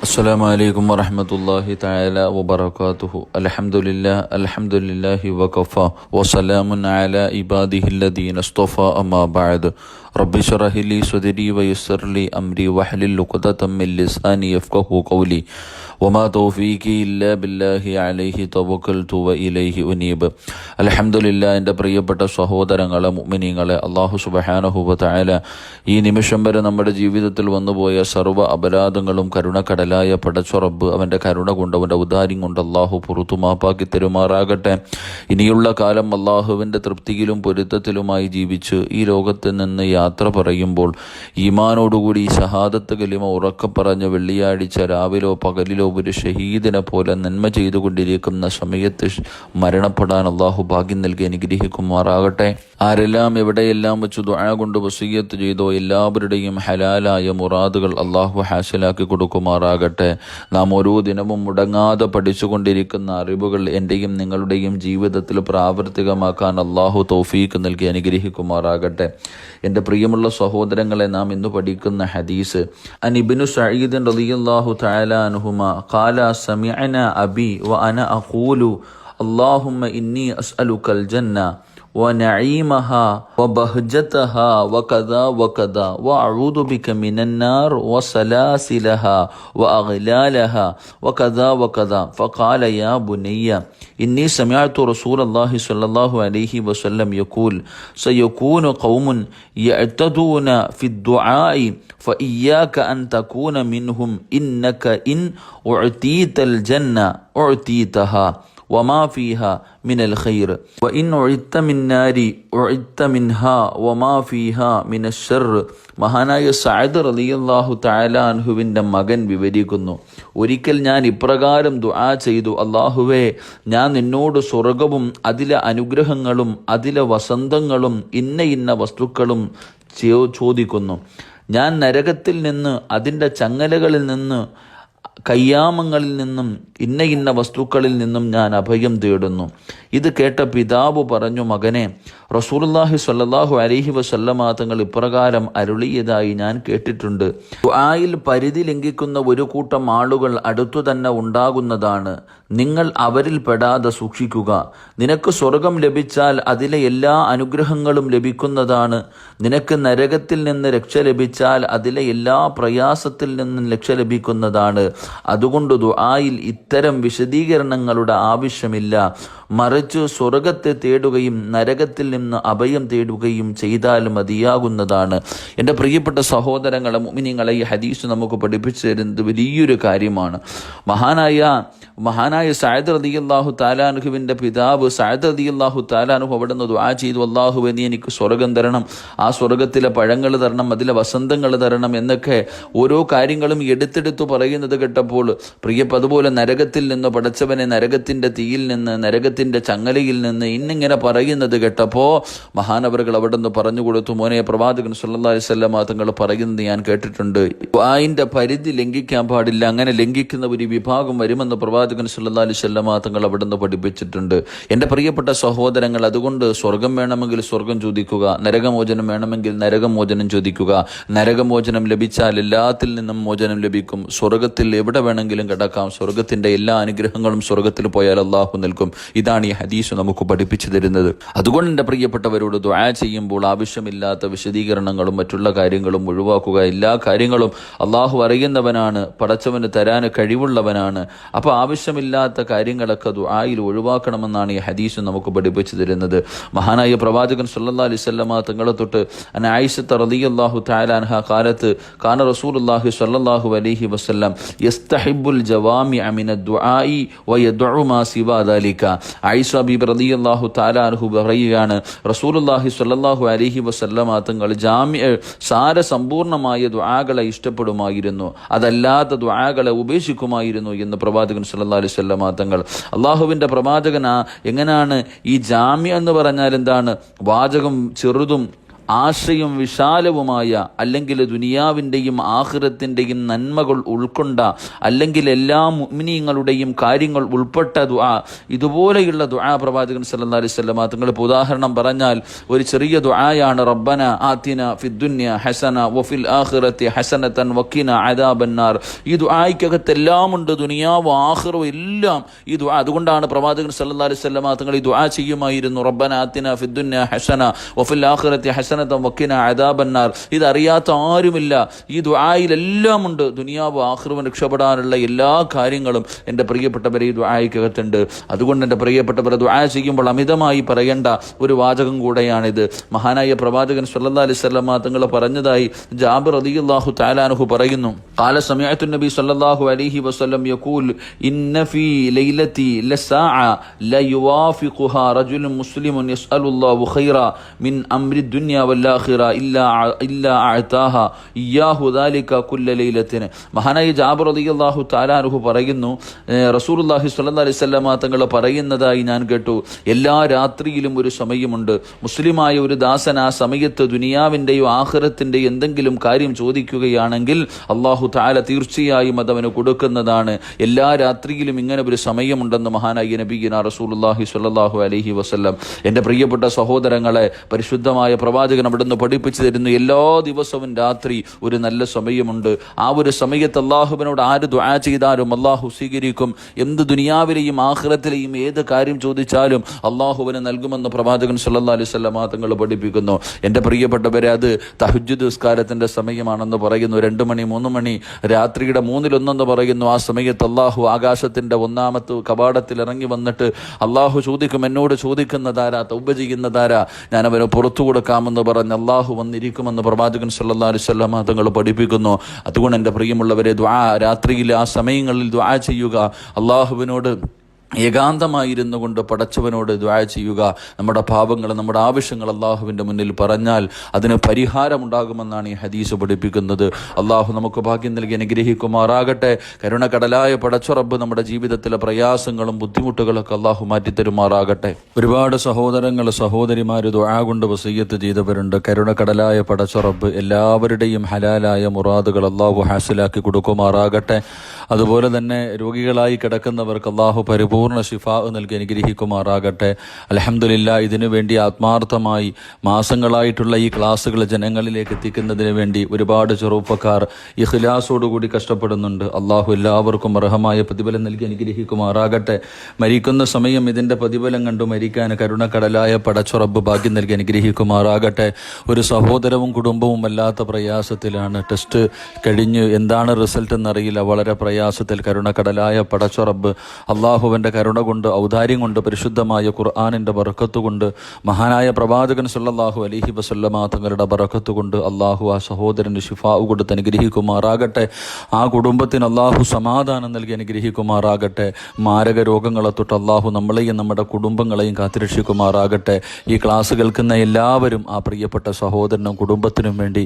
അസ്സാം വലൈക്കും വറഹമത്തല്ലാഹി തല വബർക്കാത്തുഹു അലഹമുല്ല അലഹമുല്ലാഹി വഖഫ വസലാമുൻ അല ഇബാദിഹില്ലദീൻ അസ്തഫ അമ്മാബാദ് عباده الذين اصطفى أما بعد رب اشرح لي صدري ويسر لي أمري واحلل عقدة من لساني يفقه قولي وما توفيقي إلا بالله عليه توكلت وإليه أنيب الحمد لله എൻ്റെ പ്രിയപ്പെട്ട സഹോദരങ്ങളെ മുഅ്മിനീങ്ങളെ അള്ളാഹു സുബ്ഹാനഹു തആല ഈ നിമിഷം വരെ നമ്മുടെ ജീവിതത്തിൽ വന്നുപോയ സർവ്വ അപരാധങ്ങളും കരുണക്കടലായ പടച്ചുറബ് അവൻ്റെ കരുണ കൊണ്ട് അവൻ്റെ ഉദാര്യം കൊണ്ട് അള്ളാഹു പുറത്തു മാപ്പാക്കി തരുമാറാകട്ടെ ഇനിയുള്ള കാലം അള്ളാഹുവിൻ്റെ തൃപ്തിയിലും പൊരുത്തത്തിലുമായി ജീവിച്ച് ഈ ലോകത്ത് നിന്ന് യാത്ര പറയുമ്പോൾ ഈമാനോടുകൂടി ഷഹാദത്ത് കലിമ ഉറക്കെ പറഞ്ഞ് വെള്ളിയാഴ്ച രാവിലോ പകലിലോ ഒരു ഷഹീദിനെ പോലെ നന്മ ചെയ്തുകൊണ്ടിരിക്കുന്ന സമയത്ത് മരണപ്പെടാൻ അള്ളാഹു ഭാഗ്യം നൽകി അനുഗ്രഹിക്കുമാറാകട്ടെ. ആരെല്ലാം എവിടെയെല്ലാം വെച്ച് ദുആ കൊണ്ട് വസീയത്ത് ചെയ്തോ എല്ലാവരുടെയും ഹലാലായ മുറാദുകൾ അള്ളാഹു ഹാസിലാക്കി കൊടുക്കുമാറാകട്ടെ. നാം ഓരോ ദിനവും മുടങ്ങാതെ പഠിച്ചുകൊണ്ടിരിക്കുന്ന അറിവുകൾ എന്റെയും നിങ്ങളുടെയും ജീവിതത്തിൽ പ്രാവർത്തികമാക്കാൻ അള്ളാഹു തൗഫീക്ക് നൽകി അനുഗ്രഹിക്കുമാറാകട്ടെ. എന്റെ പ്രിയമുള്ള സഹോദരങ്ങളെ നാം ഇന്ന് പഠിക്കുന്ന ഹദീസ് അനിബിനു സഈദ് റളിയല്ലാഹു തആല അൻഹുമ ഖാല സമിഅന അബി വ അന അഖൂലു اللهم إني أسألك الجنة ونعيمها وبهجتها وكذا وكذا. وأعوذ بك من النار وسلاسلها وأغلالها وكذا وكذا. فقال يا بني إني سمعت رسول الله صلى الله عليه وسلم يقول سيكون قوم يعتدون في الدعاء فإياك أن تكون منهم إنك إن أعطيت الجنة أعطيتها. വമാ ഫീഹ മിനൽ ഖൈർ. വ ഇൻ ഒഴിത്ത മിന്നാരി ഒഴിത്ത മിൻഹ വമാ ഫീഹ ഷർ. മഹാനായ സഅദ് റലിയല്ലാഹു താലാൻഹുവിന്റെ മകൻ വിവരിക്കുന്നു. ഒരിക്കൽ ഞാൻ ഇപ്രകാരം ദുആ ചെയ്തു. അള്ളാഹുവേ ഞാൻ നിന്നോട് സ്വർഗവും അതിലെ അനുഗ്രഹങ്ങളും അതിലെ വസന്തങ്ങളും ഇന്ന ഇന്ന വസ്തുക്കളും ചോദിക്കുന്നു. ഞാൻ നരകത്തിൽ നിന്ന് അതിന്റെ ചങ്ങലകളിൽ നിന്ന് കയ്യാമങ്ങളിൽ നിന്നും ഇന്ന ഇന്ന വസ്തുക്കളിൽ നിന്നും ഞാൻ അഭയം തേടുന്നു. ഇത് കേട്ട പിതാവ് പറഞ്ഞു മകനെ റസൂലുള്ളാഹി സ്വല്ലല്ലാഹു അലൈഹി വസല്ലമ തങ്ങൾ ഇപ്രകാരം അരുളിയതായി ഞാൻ കേട്ടിട്ടുണ്ട്. ആയിൽ പരിധി ലംഘിക്കുന്ന ഒരു കൂട്ടം ആളുകൾ അടുത്തു തന്നെ ഉണ്ടാകുന്നതാണ്. നിങ്ങൾ അവരിൽ പെടാതെ സൂക്ഷിക്കുക. നിനക്ക് സ്വർഗം ലഭിച്ചാൽ അതിലെ എല്ലാ അനുഗ്രഹങ്ങളും ലഭിക്കുന്നതാണ്. നിനക്ക് നരകത്തിൽ നിന്ന് രക്ഷ ലഭിച്ചാൽ അതിലെ എല്ലാ പ്രയാസത്തിൽ നിന്നും രക്ഷ ലഭിക്കുന്നതാണ്. അതുകൊണ്ട് ദുആയിൽ ഇത്തരം വിശദീകരണങ്ങളുടെ ആവശ്യമില്ല. മറിച്ച് സ്വർഗത്തെ തേടുകയും നരകത്തിൽ നിന്ന് അഭയം തേടുകയും ചെയ്താൽ മതിയാകുന്നതാണ്. എന്റെ പ്രിയപ്പെട്ട സഹോദരങ്ങളും നിങ്ങളെ ഈ ഹദീസ് നമുക്ക് പഠിപ്പിച്ചു തരുന്നത് വലിയൊരു കാര്യമാണ്. മഹാനായ മഹാനായ സായദ് റതി അള്ളാഹു താലാനുഹുവിന്റെ പിതാവ് സായദ് റതി അള്ളാഹു താലാനുഹു അവിടെ നിന്ന് ദുആ ചെയ്തു അള്ളാഹു നീ എനിക്ക് സ്വർഗം തരണം. ആ സ്വർഗത്തിലെ പഴങ്ങൾ തരണം അതിലെ വസന്തങ്ങൾ തരണം എന്നൊക്കെ ഓരോ കാര്യങ്ങളും എടുത്തെടുത്തു പറയുന്നത് കേട്ടപ്പോൾ പ്രിയപ്പ അതുപോലെ നരകത്തിൽ നിന്ന് പടച്ചവനെ നരകത്തിന്റെ തീയിൽ നിന്ന് നരകത്തിന്റെ ചങ്ങലയിൽ നിന്ന് ഇന്നിങ്ങനെ പറയുന്നത് കേട്ടപ്പോൾ മഹാനവറുകൾ അവിടെ നിന്ന് പറഞ്ഞു കൊടുത്തു മോനെ പ്രവാചകൻ സല്ലല്ലാഹു അലൈഹി വസല്ലമ തങ്ങൾ പറയുന്നത് ഞാൻ കേട്ടിട്ടുണ്ട്. അതിന്റെ പരിധി ലംഘിക്കാൻ പാടില്ല. അങ്ങനെ ലംഘിക്കുന്ന ഒരു വിഭാഗം വരുമെന്ന് പ്രവാചകൻ സല്ലല്ലാഹു അലൈഹി വസല്ലമ തങ്ങൾ അവിടെ നിന്ന് പഠിപ്പിച്ചിട്ടുണ്ട്. എന്റെ പ്രിയപ്പെട്ട സഹോദരങ്ങൾ അതുകൊണ്ട് സ്വർഗം വേണമെങ്കിൽ സ്വർഗം ചോദിക്കുക നരകമോചനം വേണമെങ്കിൽ നരകമോചനം ചോദിക്കുക. നരകമോചനം ലഭിച്ചാൽ എല്ലാത്തിൽ നിന്നും മോചനം ലഭിക്കും. സ്വർഗത്തിൽ എവിടെ വേണമെങ്കിലും കിടക്കാം. സ്വർഗത്തിന്റെ എല്ലാ അനുഗ്രഹങ്ങളും സ്വർഗത്തിൽ പോയാൽ അള്ളാഹു നൽകും. ഇതാണ് ഈ ഹദീസ് നമുക്ക് പഠിപ്പിച്ചു തരുന്നത്. അതുകൊണ്ട് എന്റെ പ്രിയപ്പെട്ടവരോട് ദുആ ചെയ്യുമ്പോൾ ആവശ്യമില്ലാത്ത വിശദീകരണങ്ങളും മറ്റുള്ള കാര്യങ്ങളും ഒഴിവാക്കുക. എല്ലാ കാര്യങ്ങളും അള്ളാഹു അറിയുന്നവനാണ് പടച്ചവന് തരാൻ കഴിവുള്ളവനാണ്. അപ്പോൾ ആവശ്യമില്ലാത്ത കാര്യങ്ങളൊക്കെ ദുആയിൽ ഒഴിവാക്കണമെന്നാണ് ഈ ഹദീസ് നമുക്ക് പഠിപ്പിച്ചു തരുന്നത്. മഹാനായ പ്രവാചകൻ അലൈഹി വസല്ലമ തങ്ങളെ തൊട്ട് അന ആയിഷത്ത് തആല അൻഹ കാലത്ത് കാന റസൂലുള്ളാഹി സ്വല്ലല്ലാഹു അലൈഹി വസല്ലം യസ്തഹിബ്ബുൽ ജവാമി അമിന ദുആഇ വയദ്ഉ മാ സിവാ ദാലിക. ആയിഷ ബീബി റളിയല്ലാഹു തആല അൻഹു പറയുകയാണ് റസൂലുള്ളാഹി സ്വല്ലല്ലാഹു അലൈഹി വസല്ലമ തങ്ങൾ ജാമിഅ സാരസമ്പൂർണമായ ദുആകളെ ഇഷ്ടപ്പെടുമായിരുന്നു. അതല്ലാത്ത ദുആകളെ ഉപേക്ഷിക്കുമായിരുന്നു എന്ന് പ്രവാചകൻ സല്ലല്ലാഹു അലൈഹി വസല്ലമ തങ്ങൾ. അള്ളാഹുവിന്റെ പ്രവാചകനാ എങ്ങനെയാണ് ഈ ജാമ്യ എന്ന് പറഞ്ഞാൽ എന്താണ്? വാചകം ചെറുതും ആശയം വിശാലവുമായ അല്ലെങ്കിൽ ദുനിയാവിന്റെയും ആഹൃത്തിന്റെയും നന്മകൾ ഉൾക്കൊണ്ട അല്ലെങ്കിൽ എല്ലാ മുഅ്മിനീങ്ങളുടെയും കാര്യങ്ങൾ ഉൾപ്പെട്ട ദുആ ഇതുപോലെയുള്ള ദുആ പ്രവാചകൻ സല്ലല്ലാഹു അലൈഹി വസല്ലമ തങ്ങൾ ഇപ്പോൾ ഉദാഹരണം പറഞ്ഞാൽ ഒരു ചെറിയ ദുആയാണ് റബ്ബന ആത്തിന ഫിദ്ദുന്യ ഹസന വഫിൽ ആഖിറത്തി ഹസനതൻ വക്കിന അദാബന്നാർ. ഈ ദുആയ്ക്കകത്ത് എല്ലാം ഉണ്ട് ദുനിയാവ് ആഖിറും എല്ലാം ഈ ദുആ. അതുകൊണ്ടാണ് പ്രവാചകൻ സല്ലാ അലൈഹി വസല്ലമ തങ്ങൾ ഈ ദുആ ചെയ്യുമായിരുന്നു. റബ്ബന ആത്തിന ഫിദ്ദുന്യ ഹസന വഫിൽ ആഖിറത്തി ഗഫാറനതം വക്കിന അതാബന്നാർ ഇതറിയാത്ത ആരുമില്ല. ഈ ദ്വായിലെല്ലാം ഉണ്ട് ദുനിയാവ് ആഹ്റവൻ രക്ഷപ്പെടാനുള്ള എല്ലാ കാര്യങ്ങളും എന്റെ പ്രിയപ്പെട്ടവരെ ഈ ദ്വായക്കകത്തുണ്ട് അതുകൊണ്ട് എന്റെ പ്രിയപ്പെട്ടവരെ ദ്വായ ചെയ്യുമ്പോൾ അമിതമായി പറയേണ്ട ഒരു വാചകം കൂടെയാണിത്. മഹാനായ പ്രവാചകൻ സല്ലല്ലാഹു അലൈഹി വസല്ലം തങ്ങൾ പറഞ്ഞതായി ജാബിർ അലിയുല്ലാഹു താലാനുഹു പറയുന്നു. കാല സമയത്തു നബി സല്ലാഹു അലിഹി വസ്ലം യക്കൂൽ ഇന്ന ഫീ ലൈലത്തി ലസാഅ ലയുവാഫിഖുഹാ റജുലുൻ മുസ്ലിമുൻ യസ്അലുല്ലാഹു ഖൈറ മിൻ അംരി ദുനിയ ദുനിയ വല്ലാഹിറ ഇല്ലാ ഇല്ലാ അഴ്ത്താഹ ഇയാഹുദാലിക്ക കുല്ലലീലത്തിന് മഹാനായി ജാബർ അലിയല്ലാഹു താലാനുഹു പറയുന്നു റസൂലുല്ലാഹി സ്വല്ലാ അലിസ്വല്ലാമ തങ്ങൾ പറയുന്നതായി ഞാൻ കേട്ടു. എല്ലാ രാത്രിയിലും ഒരു സമയമുണ്ട്. മുസ്ലിമായ ഒരു ദാസൻ ആ സമയത്ത് ദുനിയാവിന്റെയോ ആഹ്റത്തിന്റെയോ എന്തെങ്കിലും കാര്യം ചോദിക്കുകയാണെങ്കിൽ അള്ളാഹു താല തീർച്ചയായും അതവന് കൊടുക്കുന്നതാണ്. എല്ലാ രാത്രിയിലും ഇങ്ങനെ ഒരു സമയമുണ്ടെന്ന് മഹാനായി നബീന റസൂലുല്ലാഹി സ്വല്ലാഹു അലഹി വസ്ല്ലാം. എന്റെ പ്രിയപ്പെട്ട സഹോദരങ്ങളെ പരിശുദ്ധമായ പ്രവാചക പ്രവാചകൻ അവിടുന്ന് പഠിപ്പിച്ചു തരുന്നു. എല്ലാ ദിവസവും രാത്രി ഒരു നല്ല സമയമുണ്ട്. ആ ഒരു സമയത്ത് അള്ളാഹുവിനോട് ആര് ദുആ ചെയ്താലും അള്ളാഹു സ്വീകരിക്കും. എന്ത് ദുനിയാവിലെയും ആഹ്ലത്തിലെയും ഏത് കാര്യം ചോദിച്ചാലും അള്ളാഹുവിന് നൽകുമെന്ന് പ്രവാചകൻ സല്ലാ അലൈഹി വസല്ലം തങ്ങൾ പഠിപ്പിക്കുന്നു. എന്റെ പ്രിയപ്പെട്ടവരെ അത് തഹജ്ജുദ് നിസ്കാരത്തിന്റെ സമയമാണെന്ന് പറയുന്നു. രണ്ട് മണി മൂന്ന് മണി രാത്രിയുടെ മൂന്നിലൊന്നെന്ന് പറയുന്നു. ആ സമയത്ത് അള്ളാഹു ആകാശത്തിന്റെ ഒന്നാമത്തെ കവാടത്തിൽ ഇറങ്ങി വന്നിട്ട് അള്ളാഹു ചോദിക്കും എന്നോട് ചോദിക്കുന്നതാരാ? തൗബ ചെയ്യുന്നതാരാ? ഞാൻ അവന് പുറത്തു കൊടുക്കാമെന്ന് പറഞ്ഞ് അള്ളാഹു വന്നിരിക്കുമെന്ന് പ്രവാചകൻ സല്ലല്ലാഹു അലൈഹി വസല്ലം തങ്ങൾ പഠിപ്പിക്കുന്നു. അതുകൊണ്ട് എന്റെ പ്രിയമുള്ളവരെ ദ്വാ രാത്രിയിൽ ആ സമയങ്ങളിൽ ദ്വാ ചെയ്യുക. അള്ളാഹുവിനോട് ഏകാന്തമായിരുന്നു കൊണ്ട് പടച്ചവനോട് ദ്വാ ചെയ്യുക. നമ്മുടെ പാപങ്ങൾ നമ്മുടെ ആവശ്യങ്ങൾ അള്ളാഹുവിന്റെ മുന്നിൽ പറഞ്ഞാൽ അതിന് പരിഹാരമുണ്ടാകുമെന്നാണ് ഈ ഹദീസ് പഠിപ്പിക്കുന്നത്. അള്ളാഹു നമുക്ക് ഭാഗ്യം നൽകി അനുഗ്രഹിക്കുമാറാകട്ടെ. കരുണക്കടലായ പടച്ചുറബ് നമ്മുടെ ജീവിതത്തിലെ പ്രയാസങ്ങളും ബുദ്ധിമുട്ടുകളൊക്കെ അള്ളാഹു മാറ്റിത്തരുമാറാകട്ടെ. ഒരുപാട് സഹോദരങ്ങൾ സഹോദരിമാർ ദ്വാ കൊണ്ട് വസീയത്ത് ചെയ്തവരുണ്ട്. കരുണക്കടലായ പടച്ചുറബ് എല്ലാവരുടെയും ഹലാലായ മുറാദുകൾ അള്ളാഹു ഹാസിലാക്കി കൊടുക്കുമാറാകട്ടെ. അതുപോലെ തന്നെ രോഗികളായി കിടക്കുന്നവർക്ക് അള്ളാഹു പരിപൂർണ ശിഫാവ് നൽകി അനുഗ്രഹിക്കുമാറാകട്ടെ. അലഹമുല്ല ഇതിനു വേണ്ടി ആത്മാർത്ഥമായി മാസങ്ങളായിട്ടുള്ള ഈ ക്ലാസ്സുകൾ ജനങ്ങളിലേക്ക് എത്തിക്കുന്നതിന് വേണ്ടി ഒരുപാട് ചെറുപ്പക്കാർ ഇഖ്ലാസോടുകൂടി കഷ്ടപ്പെടുന്നുണ്ട്. അള്ളാഹു എല്ലാവർക്കും അർഹമായ പ്രതിഫലം നൽകി അനുഗ്രഹിക്കുമാറാകട്ടെ. മരിക്കുന്ന സമയം ഇതിന്റെ പ്രതിഫലം കണ്ടു മരിക്കാൻ കരുണക്കടലായ പടച്ചുറബ് ഭാഗ്യം നൽകി അനുഗ്രഹിക്കുമാറാകട്ടെ. ഒരു സഹോദരവും കുടുംബവും വല്ലാത്ത പ്രയാസത്തിലാണ്. ടെസ്റ്റ് കഴിഞ്ഞ് എന്താണ് റിസൾട്ട് എന്നറിയില്ല വളരെ പ്രയാസത്തിൽ കരുണക്കടലായ പടച്ചുറബ് അള്ളാഹുവിന്റെ കരുണ കൊണ്ട് ഔദാര്യം കൊണ്ട് പരിശുദ്ധമായ ഖുർആാനിന്റെ ബറക്കത്ത് കൊണ്ട് മഹാനായ പ്രവാചകൻ സല്ലാഹു അലൈഹി വസല്ലമ തങ്ങളുടെ ബറക്കത്ത് കൊണ്ട് അള്ളാഹു ആ സഹോദരന് ഷിഫാവ് കൊടുത്ത് അനുഗ്രഹിക്കുമാറാകട്ടെ. ആ കുടുംബത്തിന് അള്ളാഹു സമാധാനം നൽകി അനുഗ്രഹിക്കുമാറാകട്ടെ. മാരക രോഗങ്ങളെ തൊട്ട് അള്ളാഹു നമ്മളെയും നമ്മുടെ കുടുംബങ്ങളെയും കാത്തിരക്ഷിക്കുമാറാകട്ടെ. ഈ ക്ലാസ് കേൾക്കുന്ന എല്ലാവരും ആ പ്രിയപ്പെട്ട സഹോദരനും കുടുംബത്തിനും വേണ്ടി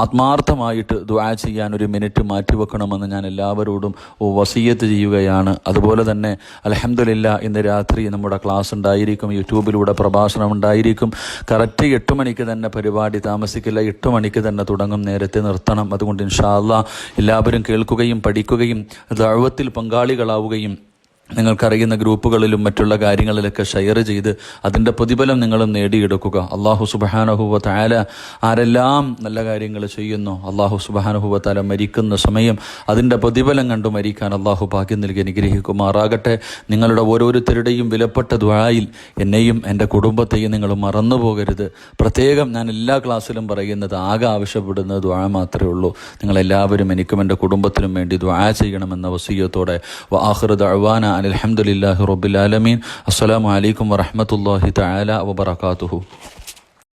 ആത്മാർത്ഥമായിട്ട് ദ്വാ ചെയ്യാൻ ഒരു മിനിറ്റ് മാറ്റിവെക്കണമെന്ന് ഞാൻ എല്ലാവരോടും വസീയത്ത് ചെയ്യുകയാണ്. അതുപോലെ തന്നെ അലഹമില്ല ഇന്ന് രാത്രി നമ്മുടെ ക്ലാസ് ഉണ്ടായിരിക്കും യൂട്യൂബിലൂടെ പ്രഭാഷണം ഉണ്ടായിരിക്കും. കറക്റ്റ് എട്ട് മണിക്ക് തന്നെ പരിപാടി താമസിക്കില്ല എട്ട് മണിക്ക് തന്നെ തുടങ്ങും നേരത്തെ നിർത്തണം. അതുകൊണ്ട് ഇൻഷാല്ല എല്ലാവരും കേൾക്കുകയും പഠിക്കുകയും ദൗവത്തിൽ പങ്കാളികളാവുകയും നിങ്ങൾക്കറിയുന്ന ഗ്രൂപ്പുകളിലും മറ്റുള്ള കാര്യങ്ങളിലൊക്കെ ഷെയർ ചെയ്ത് അതിന്റെ പ്രതിഫലം നിങ്ങളും നേടിയെടുക്കുക. അള്ളാഹു സുബാനഹുവ താല ആരെല്ലാം നല്ല കാര്യങ്ങൾ ചെയ്യുന്നു അള്ളാഹു സുബാനഹുവ താല മരിക്കുന്ന സമയം അതിന്റെ പ്രതിഫലം കണ്ടു മരിക്കാൻ അള്ളാഹു ഭാഗ്യം നൽകി അനുഗ്രഹിക്കുമാറാകട്ടെ. നിങ്ങളുടെ ഓരോരുത്തരുടെയും വിലപ്പെട്ട ദ്വായിൽ എന്നെയും എന്റെ കുടുംബത്തെയും നിങ്ങൾ മറന്നു പോകരുത് പ്രത്യേകം ഞാൻ എല്ലാ ക്ലാസ്സിലും പറയുന്നത് ആകെ ആവശ്യപ്പെടുന്നത് ദ്വാ മാത്രമേ ഉള്ളൂ. നിങ്ങളെല്ലാവരും എനിക്കും എന്റെ കുടുംബത്തിനും വേണ്ടി ദ്വാ ചെയ്യണമെന്ന വസീയത്തോടെ വാഹൃദ് അഴ്വാന അലഹമുല്ലാഹി റബുലാലമീൻ അസ്സാം വലൈക്കും വറഹമത്തല്ലാഹി തആല വബറകാതുഹു.